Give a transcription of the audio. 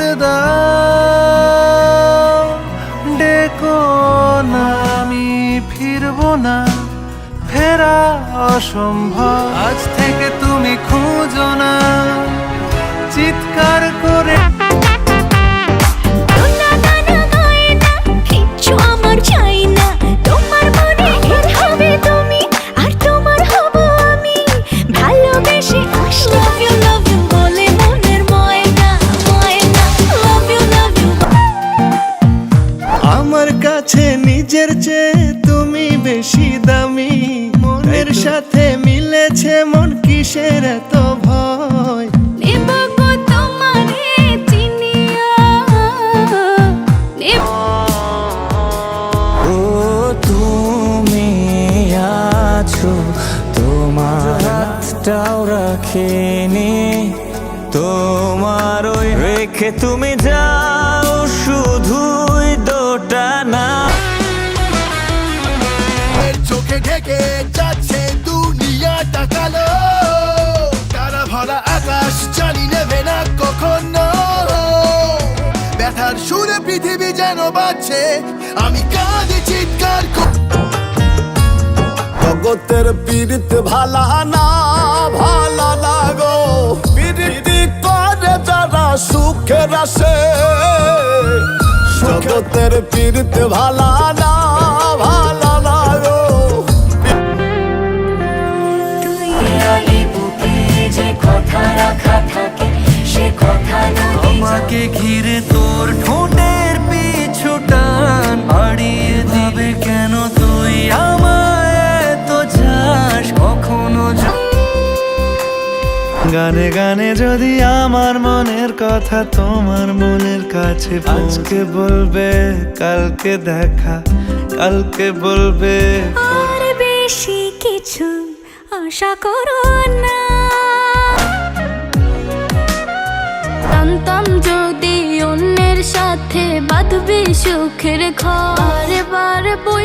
যেতে দাও। না, আমি ফিরবো না। ফেরা অসম্ভব। আজ থেকে তুমি খুঁজো না। চিৎকার করে কাছে নিজের চেয়ে তুমি বেশি দামি। মনের সাথে মিলেছে মন কিসের এত ভয়? নেব গো তোমারে চিনিয়া। নেব। ও তুমি আছো তোমার হাতটাও রাখিনি। তোমার ওই রেখে তুমি যাও। ব্যথার সুরে পৃথিবী যেন বাজছে আমি কাঁদি চিৎকার কর- জগতের পীড়িত ভালা না ভালা লাগো পীড়িতি করে যারা সুখের আসে। জগতের পীড়িত ভালা না তোর ঠোঁটের পিছু টান দিবে কেন তুই আমায় এত যাস কখনো গানে গানে যদি আমার মনের কথা তোমার মনের কাছে আজকে বলবে কালকে দেখা কালকে বলবে। আর বেশি কিছু আশা করো না। বাঁধবি সুখের বারে বইলা